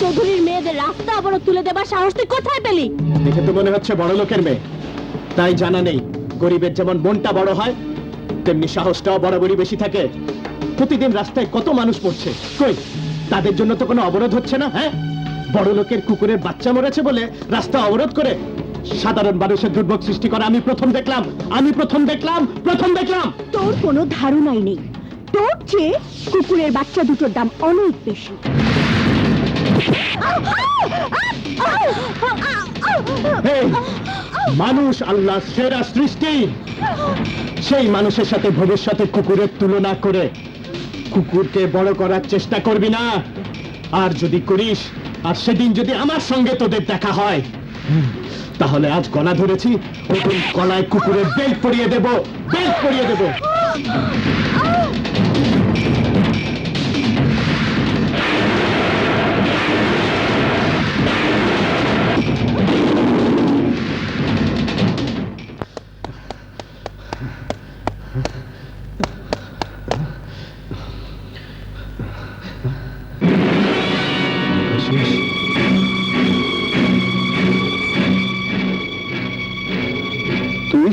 চৌধুরীর মেয়েদের রাস্তা অবরোধ তুলে দেবার সাহস তুই কোথায় পেলি? দেখে তো মনে হচ্ছে বড় লোকের মেয়ে। তাই জানা নেই গরিবের যেমন মনটা বড় হয় তেমনি সাহসটাও বরাবরই বেশি থাকে। প্রতিদিন রাস্তায় কত মানুষ পড়ছে কই তাদের জন্য তো কোনো অবরোধ হচ্ছে না হ্যাঁ? বড় লোকের কুকুরের বাচ্চা মরেছে বলে রাস্তা অবরোধ করে সাধারণ মানুষের দুর্ভোগ সৃষ্টি করা আমি প্রথম দেখলাম আমি প্রথম দেখলাম প্রথম দেখলাম। তোর কোনো ধারণাই নেই। তোর চেয়ে কুকুরের বাচ্চা দুটোর দাম অনেক বেশি। মানুষ আল্লাহ সেরা সৃষ্টি। সেই মানুষের সাথে ভবিষ্যতে কুকুরের তুলনা করে কুকুরকে বড় করার চেষ্টা করবি না। আর যদি করিস, আর সেদিন যদি আমার সঙ্গে তোদের দেখা হয়, তাহলে আজ গলা ধরেছি ওই গলায় কুকুরের বেল্ট পরিয়ে দেব, বেল্ট পরিয়ে দেব। তুই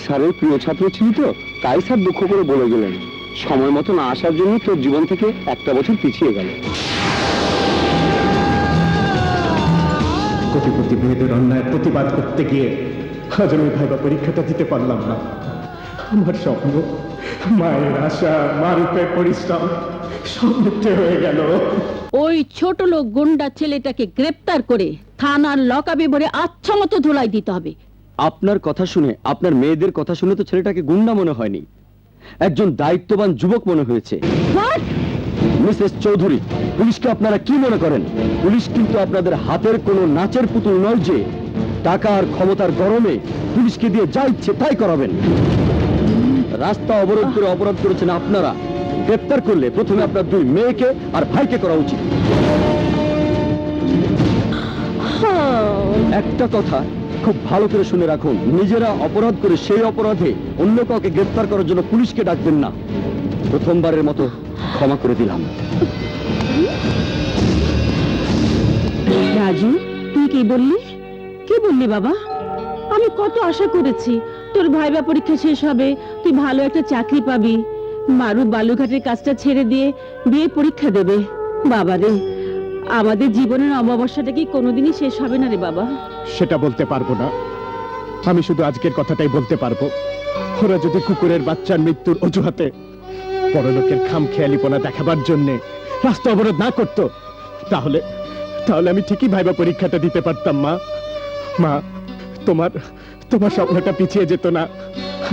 স্যারের প্রিয় ছাত্র ছিলি তো, তাই স্যার দুঃখ করে বলে গেলেন। সময় মতো না আসার জন্য তোর জীবন থেকে একটা বছর পিছিয়ে গেল। কোটিপতি মেয়েদের অন্যায় প্রতিবাদ করতে গিয়ে আমি ভাইবা পরীক্ষাটা দিতে পারলাম না। আমার স্বপ্ন মায়ের আশা মারুপের পরিশ্রম সব মিথ্যে হয়ে গেল। ওই ছোট লোক গুন্ডা ছেলেটাকে গ্রেপ্তার করে থানার লকাবে ভরে আচ্ছা মতো ধুলাই দিতে হবে। আপনার কথা শুনে আপনার মেয়েদের কথা শুনে তো ছেলেটাকে গুন্ডা মনে হয়নি। একজন দায়িত্ববান যুবক মনে হয়েছে। মিসেস চৌধুরী পুলিশকে আপনারা কি মনে করেন? পুলিশ কিন্তু আপনাদের হাতের কোনো নাচের পুতুল নয় যে টাকা আর ক্ষমতার গরমে পুলিশকে দিয়ে যা ইচ্ছে তাই করাবেন। রাস্তা অবরোধ করে অপরাধ করেছেন আপনারা। গ্রেপ্তার করলে প্রথমে আপনার দুই মেয়েকে আর ভাইকে করা উচিত। একটা কথা খুব ভালো করে শুনে রাখুন। নিজেরা অপরাধ করে সেই অপরাধে অন্য কাউকে গ্রেপ্তার করার জন্য পুলিশকে ডাকবেন না। প্রথমবারের মতো ক্ষমা করে দিলাম। রাজু তুই কি বললি? কি বললি বাবা? আমি কত আশা করেছি। তোর ভাইবা পরীক্ষা শেষ হবে, তুই ভালো একটা চাকরি পাবি। মারু বালুঘাটের কাজটা ছেড়ে দিয়ে বিয়ে পরীক্ষা দেবে। বাবা রে, আমাদের জীবনের অমাবস্যাটা কি কোনোদিনই শেষ হবে না রে বাবা? সেটা বলতে পারব না। আমি শুধু আজকের কথাটাই বলতে পারব। ওরা যদি কুকুরের বাচ্চার মৃত্যুর অজুহাতে পরলোকের খাম খেয়ালিপনা দেখাবার জন্যে রাস্তা অবরোধ না করত, তাহলে তাহলে আমি ঠিকই ভাইবা পরীক্ষাটা দিতে পারতাম, মা। মা, তোমার তোমার স্বপ্নটা পিছিয়ে যেত না।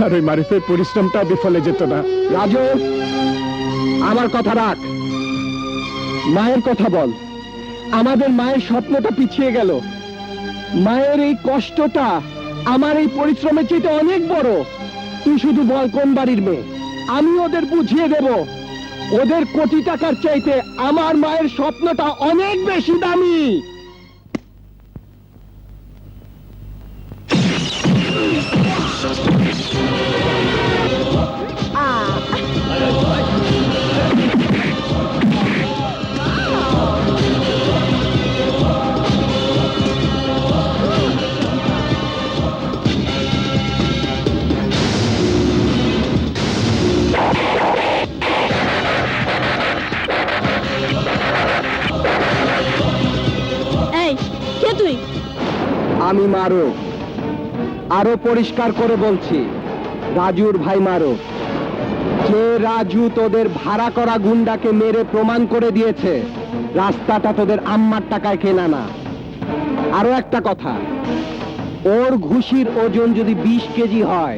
আর ওই মারিফের পরিশ্রমটা বিফলে যেত না। রাজু, আমার কথা রাখ। মায়ের কথা বল। আমাদের মায়ের স্বপ্নটা পিছিয়ে গেল। মায়ের এই কষ্টটা আমার এই পরিশ্রমের চেয়ে অনেক বড়। তুই শুধু বল কোন বাড়ির মেয়ে? আমি ওদের বুঝিয়ে দেব। ওদের কোটি টাকার চাইতে আমার মায়ের স্বপ্নটা অনেক বেশি দামি। আমি মারো। আরও পরিষ্কার করে বলছি রাজুর ভাই মারো। যে রাজু তোদের ভাড়া করা গুন্ডাকে মেরে প্রমাণ করে দিয়েছে রাস্তাটা তোদের আম্মার টাকায় কেনা না। আরও একটা কথা ওর ঘুষির ওজন যদি বিশ কেজি হয়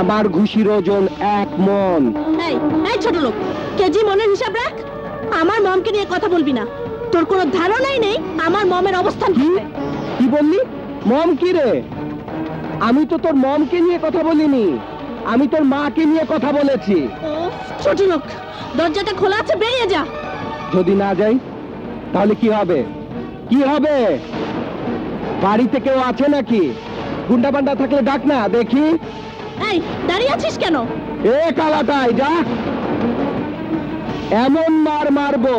আমার ঘুষির ওজন এক মন। এই এই ছোট লোক কেজি মনের হিসাব রাখ আমার মমকে নিয়ে কথা বলবি না। তোর কোনো ধারণাই নেই আমার মমের অবস্থান কি? কি বললি? মম কি রে? আমি তো তোর মমকে নিয়ে কথা বলিনি। আমি তোর মাকে নিয়ে কথা বলেছি। ছোট লোক দরজাটা খোলা আছে বেরিয়ে যা। যদি না যাই তাহলে কি হবে? কি হবে? বাড়িতে কেউ আছে নাকি? গুন্ডা পান্ডা থাকলে ডাক না দেখি। এই দাঁড়িয়ে আছিস কেন? এ কালাটাই ডাক এমন মার মারবো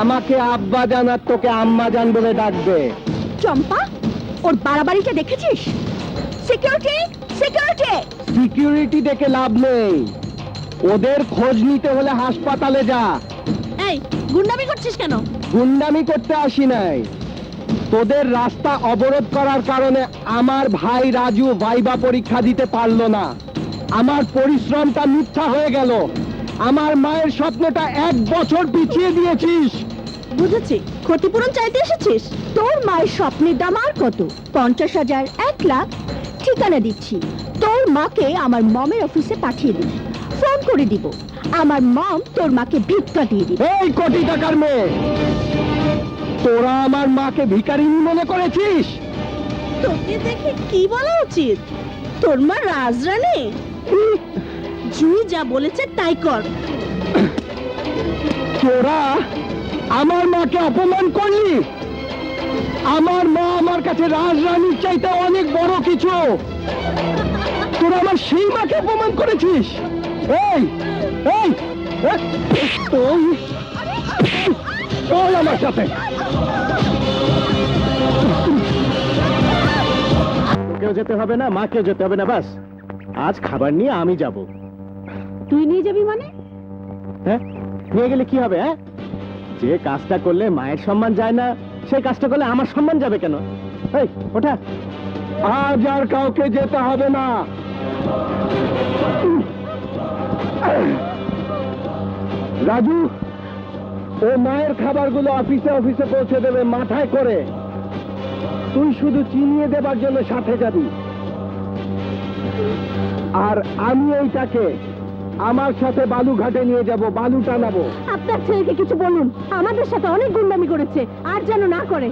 আমাকে আব্বা জানার তোকে আম্মা জান বলে ডাকবে। চম্পা ওর বাড়াবাড়িটা দেখেছিস? সিকিউরিটি সিকিউরিটি সিকিউরিটি দেখে লাভ নেই। ওদের খোঁজ নিতে হলে হাসপাতালে যা। এই গুন্ডামি করছিস কেন? গুন্ডামি করতে আসি নাই। তোদের রাস্তা অবরোধ করার কারণে আমার ভাই রাজু ভাইবা পরীক্ষা দিতে পারল না। আমার পরিশ্রমটা মিথ্যা হয়ে গেল। আমার মায়ের স্বপ্নটা এক বছর পিছিয়ে দিয়েছিস। বুঝেছি ক্ষতিপূরণ চাইতে এসেছিস? তোর মায়ের স্বপ্নের দাম আর কত? পঞ্চাশ হাজার এক লাখ ঠিকানা দিচ্ছি। তোর মাকে আমার মমের অফিসে পাঠিয়ে দিস ফোন করে দিব। আমার মম তোর মাকে ভিক্ষা দিয়ে দিবে। এই কোটি টাকার মেয়ে! তোরা আমার মাকে ভিখারিনী মনে করেছিস? তোকে দেখে কি বলা উচিত? তোর মা রাজরানী? জুই যা বলেছে তাই কর। তোরা আমার মাকে অপমান করলি? আমার মা আমার কাছে রাজরানীর চাইতে অনেক বড় কিছু। তোরা আমার সেই মাকে অপমান করেছিস? এই এই তুই চল আমার সাথে। কেউ যেতে হবে না মাকেও যেতে হবে না বাস। আজ খাবার নিয়ে আমি যাব। তুই নিয়ে যাবি মানে? হ্যাঁ? নিয়ে গেলে কি হবে হ্যাঁ? যে কাজটা করলে মায়ের সম্মান যায় না, সেই কাজটা করলে আমার সম্মান যাবে কেন? ওঠা। আজ আর কাউকে যেতে হবে না। রাজু, ও মায়ের খাবারগুলো অফিসে অফিসে পৌঁছে দেবে মাথায় করে। তুই শুধু চিনিয়ে দেবার জন্য সাথে যাবি। আর আমি এইটাকে আমার সাথে বালুঘাটে নিয়ে যাব বালু টানাবো। আপনার ছেলেকে কিছু বলুন। আমাদের সাথে অনেক গুন্ডামি করেছে আর যেন না করে।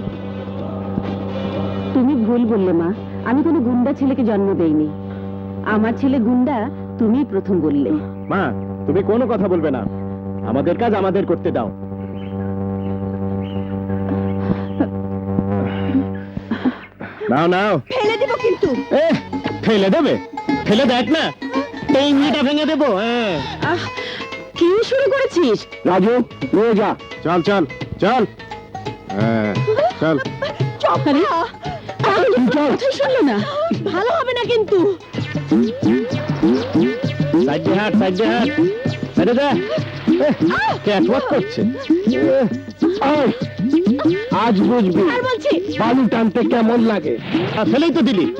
তুমি ভুল বললে মা। আমি কোনো গুন্ডা ছেলেকে জন্ম দেইনি। আমার ছেলে গুন্ডা তুমি প্রথম বললে। মা তুমি কোনো কথা বলবে না। আমাদের কাজ আমাদের করতে দাও। নাও নাও। ফেলে দিব কিন্তু। এ ফেলে দেবে? ফেলে দেখ না। এই মেয়েটা ভেঙে দেবো হ্যাঁ। আহ কি শুরু করেছিস? রাজু নিয়ে যা। চল চল চল। হ্যাঁ চল। আরে, আমি তো কথাই শুনলো না। ভালো হবে না কিন্তু। সাইডে হাট সাইডে হাট। সাইডে যা ক্যাটওয়াক করছে? এ, আয়, আজ বুঝবি আর বলছি বালু টানতে কেমন লাগে। আর ফেলেই তো দিলি।